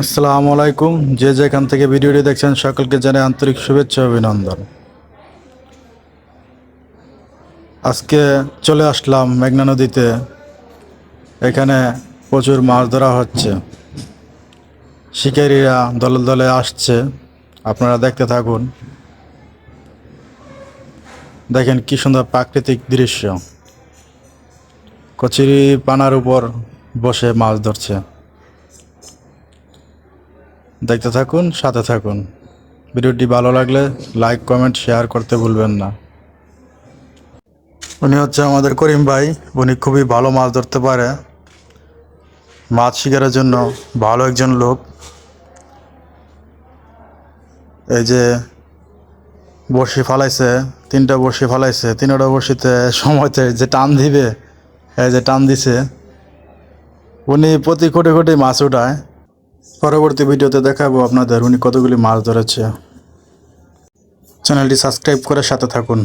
আসসালামু আলাইকুম। যে যেখান থেকে ভিডিওটি দেখছেন, সকলকে জানাই আন্তরিক শুভেচ্ছা অভিনন্দন। আজকে চলে আসলাম মেঘনা নদীতে। এখানে প্রচুর মাছ ধরা হচ্ছে। শিকারীরা দলে দলে আসছে। আপনারা দেখতে থাকুন। দেখেন কি সুন্দর প্রাকৃতিক দৃশ্য। কচুরি পানার উপর বসে মাছ ধরছে। দেখতে থাকুন, সাথে থাকুন। ভিডিওটি ভালো লাগলে লাইক কমেন্ট শেয়ার করতে ভুলবেন না। উনি হচ্ছে আমাদের করিম ভাই। উনি খুবই ভালো মাছ ধরতে পারে। মাছ শিকারের জন্য ভালো একজন লোক। এই যে বড়শি ফালাইছে, তিনটা বড়শি ফালাইছে, তিনটা বড়শিতে সময়তে যে টান দিবে, এই যে টান দিছে, উনি প্রতি কোটি কোটি মাছ উঠায়। পরবর্তী ভিডিওতে দেখাবো আপনাদের উনি কতগুলি মাছ ধরেছে। চ্যানেলটি সাবস্ক্রাইব করে সাথে থাকুন।